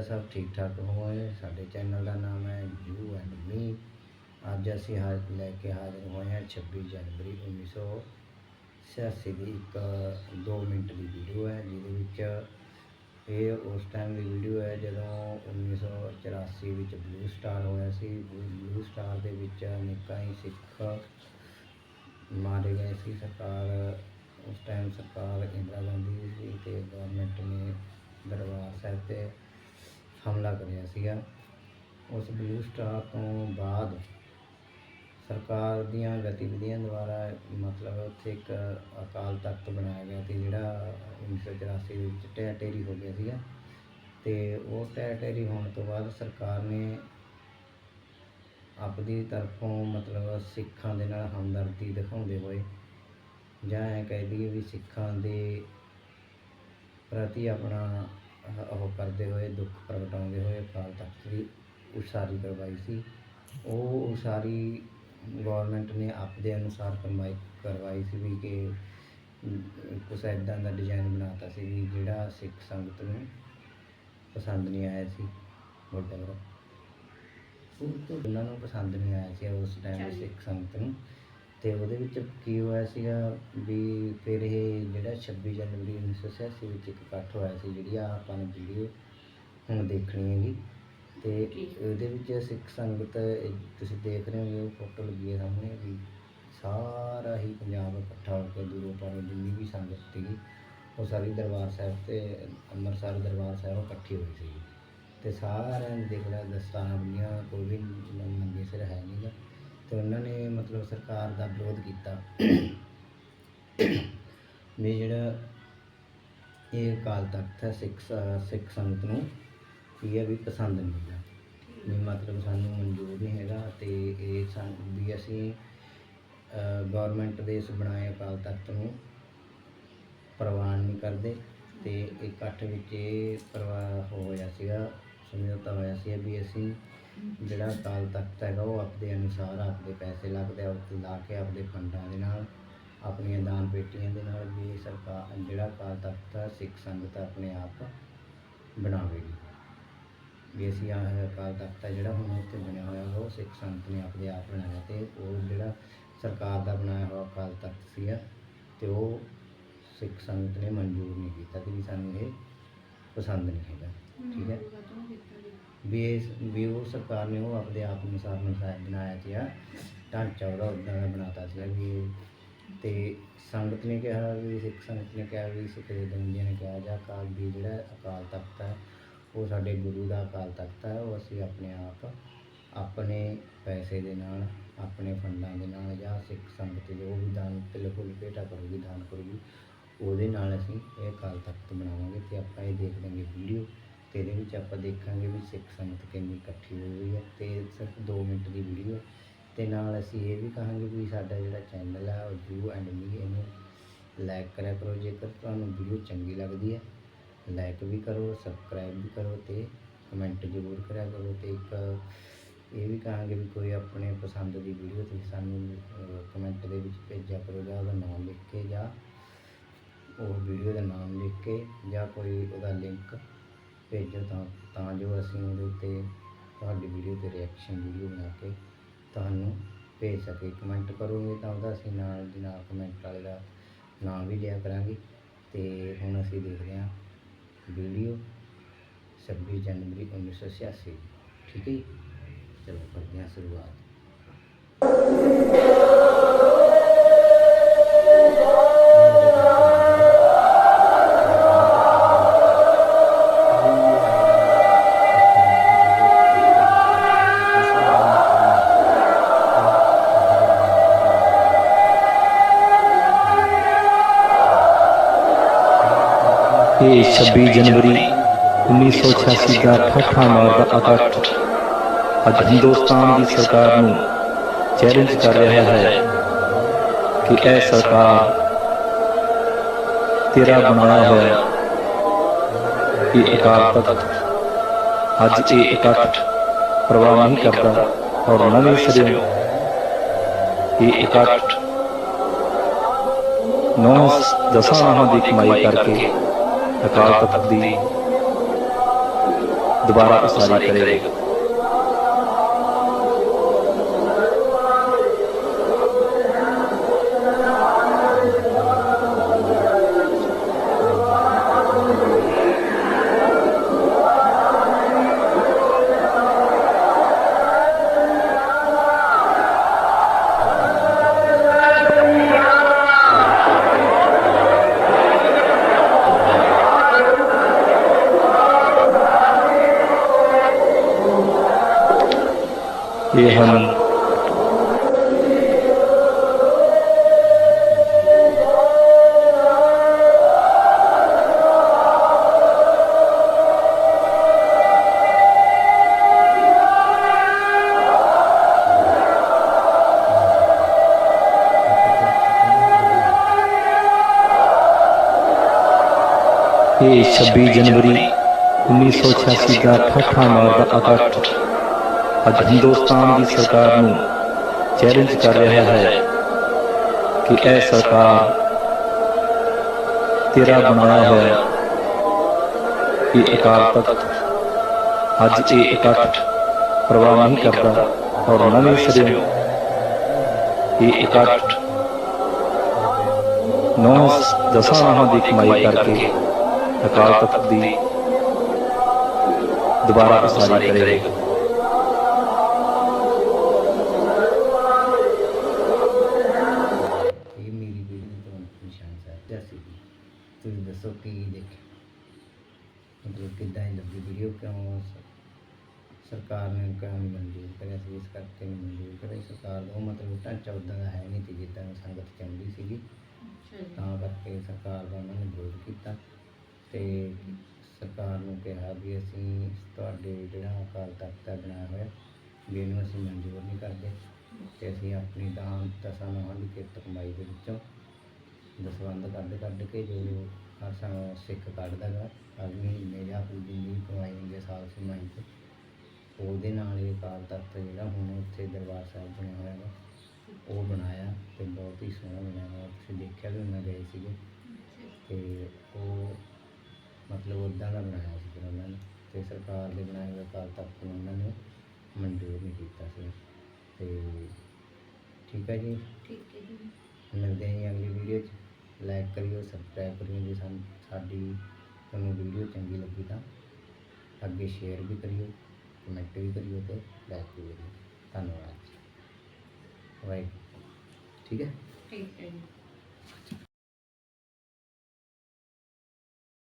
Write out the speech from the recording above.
ਆ ਸਭ ਠੀਕ ਠਾਕ ਹੋਏ? ਸਾਡੇ ਚੈਨਲ ਦਾ ਨਾਮ ਹੈ ਯੂ ਐਂਡ ਮੀ। ਅੱਜ ਅਸੀਂ ਹਾਜ਼ਰ ਲੈ ਕੇ ਹਾਜ਼ਰ ਹੋਏ ਹਾਂ 26 ਜਨਵਰੀ 1986 ਦੀ ਇੱਕ 2 ਮਿੰਟ ਦੀ ਵੀਡੀਓ ਹੈ, ਜਿਹਦੇ ਵਿੱਚ ਇਹ ਉਸ ਟਾਈਮ ਦੀ ਵੀਡੀਓ ਹੈ ਜਦੋਂ 1984 ਵਿੱਚ ਬਲੂ ਸਟਾਰ ਹੋਇਆ ਸੀ। ਬਲੂ ਸਟਾਰ ਦੇ ਵਿੱਚ ਨਿੱਕਾ ਹੀ ਸਿੱਖ ਮਾਰੇ ਗਏ ਸੀ। ਸਰਕਾਰ, ਉਸ ਟਾਈਮ ਸਰਕਾਰ ਇੰਦਰਾ ਗਾਂਧੀ ਦੀ ਸੀ ਤੇ ਗਵਰਨਮੈਂਟ ਨੇ ਦਰਬਾਰ ਸਾਹਿਬ ਤੇ ਹਮਲਾ ਕਰਿਆ ਸੀਗਾ। ਉਸ ਬਲੂ ਸਟਾਰ ਤੋਂ ਬਾਅਦ ਸਰਕਾਰ ਦੀਆਂ ਗਤੀਵਿਧੀਆਂ ਦੁਆਰਾ ਮਤਲਬ ਉੱਥੇ ਇੱਕ ਅਕਾਲ ਤਖਤ ਬਣਾਇਆ ਗਿਆ ਸੀ, ਜਿਹੜਾ 1984 ਵਿੱਚ ਢਹਿ ਢੇਰੀ ਹੋ ਗਿਆ ਸੀਗਾ। ਤੇ ਉਹ ਢਹਿ ਢੇਰੀ ਹੋਣ ਤੋਂ ਬਾਅਦ ਸਰਕਾਰ ਨੇ ਆਪਦੀ ਤਰਫੋਂ ਮਤਲਬ ਸਿੱਖਾਂ ਦੇ ਨਾਲ ਹਮਦਰਦੀ ਦਿਖਾਉਂਦੇ ਹੋਏ ਜਾਂ ਇਹ ਕਹਿ ਦਈਏ ਵੀ ਸਿੱਖਾਂ ਦੇ ਪ੍ਰਤੀ ਆਪਣਾ ਉਹ ਕਰਦੇ ਹੋਏ ਦੁੱਖ ਪ੍ਰਗਟਾਉਂਦੇ ਹੋਏ ਅਕਾਲ ਤਖਤ ਦੀ ਉਸਾਰੀ ਕਰਵਾਈ ਸੀ। ਉਹ ਉਸਾਰੀ ਗਵਰਨਮੈਂਟ ਨੇ ਆਪਦੇ ਅਨੁਸਾਰ ਕਰਵਾਈ ਕਰਵਾਈ ਸੀ ਵੀ ਕਿ ਕੁਛ ਇੱਦਾਂ ਦਾ ਡਿਜ਼ਾਈਨ ਬਣਾਤਾ ਸੀ ਵੀ ਜਿਹੜਾ ਸਿੱਖ ਸੰਗਤ ਨੂੰ ਪਸੰਦ ਨਹੀਂ ਆਇਆ ਸੀ ਵਟਐਵਰ ਉਹਨਾਂ ਨੂੰ ਪਸੰਦ ਨਹੀਂ ਆਇਆ ਸੀ ਉਸ ਟਾਈਮ ਸਿੱਖ ਸੰਗਤ ਨੂੰ। ਤੇ ਉਹਦੇ ਵਿੱਚ ਕੀ ਹੋਇਆ ਸੀਗਾ ਵੀ ਫਿਰ ਇਹ ਜਿਹੜਾ 26 ਜਨਵਰੀ 1986 ਵਿੱਚ ਇੱਕ ਇਕੱਠ ਹੋਇਆ ਸੀ ਜਿਹੜੀ ਆ ਆਪਾਂ ਨੇ ਵੀਡੀਓ ਹੁਣ ਦੇਖਣੀ ਹੈਗੀ ਤੇ ਉਹਦੇ ਵਿੱਚ ਸਿੱਖ ਸੰਗਤ ਤੁਸੀਂ ਦੇਖ ਰਹੇ ਹੋ ਉਹ ਫੋਟੋ ਲੱਗੀ ਹੈ ਸਾਹਮਣੇ ਵੀ ਸਾਰਾ ਹੀ ਪੰਜਾਬ ਇਕੱਠਾ ਹੋ ਕੇ ਦੂਰੋਂ ਪਾਰੋਂ ਜਿੰਨੀ ਵੀ ਸੰਗਤ ਸੀਗੀ ਉਹ ਸਾਰੀ ਦਰਬਾਰ ਸਾਹਿਬ ਤੇ ਅੰਮ੍ਰਿਤਸਰ ਦਰਬਾਰ ਸਾਹਿਬ ਇਕੱਠੀ ਹੋਈ ਸੀ ਤੇ ਸਾਰਿਆਂ ਨੇ ਦੇਖ ਲਿਆ ਦਸਤਾਨਾ ਬੰਨੀਆਂ ਕੋਈ ਵੀ ਨੰਗੇ ਸਿਰ ਹੈ ਨਹੀਂਗਾ ਤੇ ਉਹਨਾਂ ਨੇ ਮਤਲਬ ਸਰਕਾਰ ਦਾ ਵਿਰੋਧ ਕੀਤਾ। ਵੀ ਜਿਹੜਾ ਇਹ ਅਕਾਲ ਤਖਤ ਹੈ ਸਿੱਖ ਸਿੱਖ ਸੰਗਤ ਨੂੰ ਕੀ ਹੈ ਵੀ ਪਸੰਦ ਨਹੀਂ ਹੈਗਾ। ਵੀ ਮਤਲਬ ਸਾਨੂੰ ਮਨਜ਼ੂਰ ਨਹੀਂ ਹੈਗਾ ਤੇ ਇਹ ਸਾਨੂੰ, ਵੀ ਅਸੀਂ ਗਵਰਨਮੈਂਟ ਦੇ ਇਸ ਬਣਾਏ ਅਕਾਲ ਤਖਤ ਨੂੰ ਪ੍ਰਵਾਨ ਨਹੀਂ ਕਰਦੇ ਤੇ ਇਕੱਠ ਵਿੱਚ ਇਹ ਪ੍ਰਵਾਹ ਹੋਇਆ ਸੀਗਾ। ਸਮਝੌਤਾ ਹੋਇਆ ਸੀ ਵੀ ਅਸੀਂ ਜਿਹੜਾ ਅਕਾਲ ਤਖਤ ਹੈਗਾ ਉਹ ਆਪਦੇ ਅਨੁਸਾਰ ਆਪਦੇ ਪੈਸੇ ਲੱਗਦੇ ਆ ਉਹ ਲਾ ਕੇ ਆਪਦੇ ਫੰਡਾਂ ਦੇ ਨਾਲ, ਆਪਣੀਆਂ ਦਾਨ ਪੇਟੀਆਂ ਦੇ ਨਾਲ ਵੀ ਸਰਕਾਰ ਜਿਹੜਾ ਅਕਾਲ ਤਖਤ ਆ ਸਿੱਖ ਸੰਗਤ ਆਪਣੇ ਆਪ ਬਣਾਵੇਗੀ। ਵੀ ਅਸੀਂ ਆਹ ਅਕਾਲ ਤਖਤ ਆ ਜਿਹੜਾ ਹੁਣ ਉੱਥੇ ਬਣਿਆ ਹੋਇਆ ਉਹ ਸਿੱਖ ਸੰਗਤ ਨੇ ਆਪਦੇ ਆਪ ਬਣਾਇਆ ਤੇ ਉਹ ਜਿਹੜਾ ਸਰਕਾਰ ਦਾ ਬਣਾਇਆ ਹੋਇਆ ਅਕਾਲ ਤਖਤ ਸੀਗਾ ਤੇ ਉਹ ਸਿੱਖ ਸੰਗਤ ਨੇ ਮਨਜ਼ੂਰ ਨਹੀਂ ਕੀਤਾ ਕਿ ਵੀ ਸਾਨੂੰ ਇਹ ਪਸੰਦ ਨਹੀਂ ਹੈਗਾ ਠੀਕ ਹੈ? ਵੀ ਇਸ ਵੀ ਉਹ ਸਰਕਾਰ ਨੇ ਉਹ ਆਪਦੇ ਆਪ ਅਨੁਸਾਰ ਬਣਾਇਆ ਸੀਗਾ ਢਾਂਚਾ ਉਹਦਾ ਉੱਦਾਂ ਦਾ ਬਣਾਤਾ ਸੀਗਾ ਵੀ ਤੇ ਸੰਗਤ ਨੇ ਕਿਹਾ ਵੀ ਸਿੱਖ ਸੰਗਤ ਨੇ ਕਿਹਾ ਵੀ ਸਿੱਖ ਜਥੇਬੰਦੀਆਂ ਨੇ ਕਿਹਾ ਜਾਂ ਅਕਾਲ ਵੀ ਜਿਹੜਾ ਅਕਾਲ ਤਖਤ ਹੈ ਉਹ ਸਾਡੇ ਗੁਰੂ ਦਾ ਅਕਾਲ ਤਖਤ ਹੈ ਉਹ ਅਸੀਂ ਆਪਣੇ ਆਪ ਆਪਣੇ ਪੈਸੇ ਦੇ ਨਾਲ ਆਪਣੇ ਫੰਡਾਂ ਦੇ ਨਾਲ ਜਾਂ ਸਿੱਖ ਸੰਗਤ ਜੋ ਵੀ ਦਾਨ ਤਿਲਕੁਲ ਭੇਟਾ ਕਰੂਗੀ ਦਾਨ ਕਰੂਗੀ ਉਹਦੇ ਨਾਲ ਅਸੀਂ ਇਹ ਅਕਾਲ ਤਖਤ ਬਣਾਵਾਂਗੇ ਤੇ ਆਪਾਂ ਇਹ ਦੇਖ ਲਾਂਗੇ ਵੀਡੀਓ ਤੇ ਇਹਦੇ ਵਿੱਚ ਆਪਾਂ ਦੇਖਾਂਗੇ ਵੀ ਸਿੱਖ ਸੰਗਤ ਕਿੰਨੀ ਇਕੱਠੀ ਹੋਈ ਹੈ ਤੇ ਸਿਰਫ 2 ਮਿੰਟ ਦੀ ਵੀਡੀਓ ਤੇ ਨਾਲ ਅਸੀਂ ਇਹ ਵੀ ਕਹਾਂਗੇ ਵੀ ਸਾਡਾ ਜਿਹੜਾ ਚੈਨਲ ਹੈ ਉਹ ਯੂ ਐਂਡ ਮੀ ਇਹਨੂੰ ਲਾਈਕ ਕਰਿਆ ਕਰੋ, ਜੇਕਰ ਤੁਹਾਨੂੰ ਵੀਡੀਓ ਚੰਗੀ ਲੱਗਦੀ ਹੈ ਲਾਈਕ ਵੀ ਕਰੋ ਸਬਸਕ੍ਰਾਈਬ ਵੀ ਕਰੋ ਤੇ ਕਮੈਂਟ ਜ਼ਰੂਰ ਕਰਿਆ ਕਰੋ ਤੇ ਇੱਕ ਇਹ ਵੀ ਕਹਾਂਗੇ ਵੀ ਕੋਈ ਆਪਣੇ ਪਸੰਦ ਦੀ ਵੀਡੀਓ ਤੁਸੀਂ ਸਾਨੂੰ ਕਮੈਂਟ ਦੇ ਵਿੱਚ ਭੇਜਿਆ ਕਰੋ ਜਾਂ ਉਹਦਾ ਨਾਮ ਲਿਖ ਕੇ ਜਾਂ ਉਹ ਵੀਡੀਓ ਦਾ ਨਾਮ ਲਿਖ ਕੇ ਜਾਂ ਕੋਈ ਉਹਦਾ ਲਿੰਕ ਭੇਜੋ ਤਾਂ ਤਾਂ ਜੋ ਅਸੀਂ ਉਹਦੇ ਉੱਤੇ ਤੁਹਾਡੀ ਵੀਡੀਓ ਤੇ ਰਿਐਕਸ਼ਨ ਵੀਡੀਓ ਬਣਾ ਕੇ ਤੁਹਾਨੂੰ ਭੇਜ ਸਕੇ। ਕਮੈਂਟ ਕਰੋਗੇ ਤਾਂ ਉਹਦਾ ਅਸੀਂ ਨਾਲ ਦੀ ਨਾਲ ਕਮੈਂਟ ਵਾਲੇ ਦਾ ਨਾਮ ਵੀ ਲਿਆ ਕਰਾਂਗੇ। ਤੇ ਹੁਣ ਅਸੀਂ ਦੇਖਦੇ ਹਾਂ ਵੀਡੀਓ 26 ਜਨਵਰੀ 1986 ਠੀਕ ਹੈ ਜੀ? ਚਲੋ ਕਰਦੇ ਹਾਂ ਸ਼ੁਰੂਆਤ। ਇਹ 26 ਜਨਵਰੀ 1986 ਦਾ ਠੱਠਾ ਮਾਰ ਦਾ ਇਕੱਠ ਅੱਜ ਹਿੰਦੁਸਤਾਨ ਦੀ ਸਰਕਾਰ ਨੂੰ ਚੈਲੰਜ ਕਰ ਰਿਹਾ ਹੈ ਕਿ ਇਹ ਸਰਕਾਰ ਤੇਰਾ ਬਣਾਇਆ ਹੋਇਆ ਇਹ ਅਕਾਲ ਤਖਤ ਅੱਜ ਇਹ ਇਕੱਠ ਪ੍ਰਵਾਹ ਨਹੀਂ ਕਰਦਾ ਔਰ ਨਵੇਂ ਸਿਰੇ ਇਹ ਇਕੱਠ ਨੌ ਦਸਾਂ ਦੀ ਕਮਾਈ ਕਰਕੇ ਅਕਾਲ ਤਖਤ ਦੀ ਦੁਬਾਰਾ ਉਸਾਰੀ ਕਰੇਗਾ। ਇਹ ਹਨ ਇਹ 26 ਜਨਵਰੀ 1986 ਦਾ ਠੱਠਾ ਮਾਰ ਦਾ ਇਕੱਠ ਅੱਜ ਹਿੰਦੁਸਤਾਨ ਦੀ ਸਰਕਾਰ ਨੂੰ ਚੈਲੰਜ ਕਰ ਰਿਹਾ ਹੈ ਕਿ ਇਹ ਸਰਕਾਰ ਤੇਰਾ ਬਣਾਇਆ ਹੋਇਆ ਇਹ ਅਕਾਲ ਤਖਤ ਅੱਜ ਇਹ ਇਕੱਠ ਪ੍ਰਵਾਹ ਨਹੀਂ ਕਰਦਾ ਔਰ ਨਵੇਂ ਸਿਰੇ ਇਹ ਇਕੱਠ ਨੌ ਦਸਾਂ ਮਾਹਾਂ ਦੀ ਕਮਾਈ ਕਰਕੇ ਅਕਾਲ ਤਖਤ ਦੀ ਦੁਬਾਰਾ ਉਸਾਰੀ ਕਰੇਗਾ ਮਤਲਬ ਕਿੱਦਾਂ ਦੀ ਲੱਗੀ ਵੀਡੀਓ ਕਿਉਂ ਸਰਕਾਰ ਨੇ ਕਿਉਂ ਨਹੀਂ ਮਨਜ਼ੂਰ ਕਰਿਆ ਸੀ? ਇਸ ਕਰਕੇ ਨਹੀਂ ਮਨਜ਼ੂਰ ਕਰਿਆ। ਸਰਕਾਰ ਦਾ ਉਹ ਮਤਲਬ ਢਾਂਚਾ ਉੱਦਾਂ ਦਾ ਹੈ ਨਹੀਂ ਸੀ ਜਿੱਦਾਂ ਸੰਗਤ ਚਾਹੁੰਦੀ ਸੀਗੀ। ਤਾਂ ਕਰਕੇ ਸਰਕਾਰ ਦਾ ਉਹਨਾਂ ਨੇ ਵਿਰੋਧ ਕੀਤਾ ਤੇ ਸਰਕਾਰ ਨੂੰ ਕਿਹਾ ਵੀ ਅਸੀਂ ਤੁਹਾਡੇ ਜਿਹੜਾ ਅਕਾਲ ਤਖਤ ਦਾ ਬਣਾਇਆ ਹੋਇਆ ਵੀ ਇਹਨੂੰ ਅਸੀਂ ਮਨਜ਼ੂਰ ਨਹੀਂ ਕਰਦੇ ਤੇ ਅਸੀਂ ਆਪਣੀ ਦਾਨ ਦਸਾਂ ਨੌਹਾਂ ਦੀ ਕਿਰਤ ਕਮਾਈ ਦੇ ਵਿੱਚੋਂ ਦਸਵੰਧ ਕੱਢ ਕੱਢ ਕੇ ਜੋ ਹਰ ਸਾਲ ਸਿੱਖ ਕੱਢਦਾ ਗਾ। ਹਰ ਮਹੀਨੇ ਜਾਂ ਕੋਈ ਜਿੰਨੀ ਕਮਾਈ ਹੁੰਦੀ ਹੈ ਸਾਲ ਸਮਾਈ ਤੇ। ਉਹਦੇ ਨਾਲ ਇਹ ਅਕਾਲ ਤਖਤ ਜਿਹੜਾ ਹੁਣ ਉੱਥੇ ਦਰਬਾਰ ਸਾਹਿਬ ਬਣਿਆ ਹੋਇਆ ਵਾ ਉਹ ਬਣਾਇਆ ਤੇ ਬਹੁਤ ਹੀ ਸੋਹਣਾ ਬਣਿਆ ਹੋਇਆ। ਤੁਸੀਂ ਦੇਖਿਆ ਵੀ ਮੈਂ ਗਏ ਸੀਗੇ ਤੇ ਉਹ ਮਤਲਬ ਉੱਦਾਂ ਦਾ ਬਣਾਇਆ ਸੀ ਫਿਰ ਉਹਨਾਂ ਨੇ ਤੇ ਸਰਕਾਰ ਦੇ ਬਣਾਏ ਹੋਏ ਅਕਾਲ ਤਖਤ ਨੂੰ ਉਹਨਾਂ ਨੇ ਮਨਜ਼ੂਰ ਨਹੀਂ ਕੀਤਾ ਸੀ। ਤੇ ਠੀਕ ਹੈ ਜੀ? ਠੀਕ ਹੈ ਜੀ। ਮਿਲਦੇ ਲਾਈਕ ਕਰਿਓ ਸਬਸਕ੍ਰਾਈਬ ਕਰਿਓ, ਜੇ ਸਾਨੂੰ, ਸਾਡੀ ਤੁਹਾਨੂੰ ਵੀਡੀਓ ਚੰਗੀ ਲੱਗੀ ਤਾਂ ਅੱਗੇ ਸ਼ੇਅਰ ਵੀ ਕਰਿਓ ਕਮੈਂਟ ਵੀ ਕਰਿਓ ਤੇ ਲਾਈਕ ਵੀ ਕਰਿਓ। ਧੰਨਵਾਦ ਵਾਹਿਗੁਰੂ। ਠੀਕ ਹੈ? ਠੀਕ ਹੈ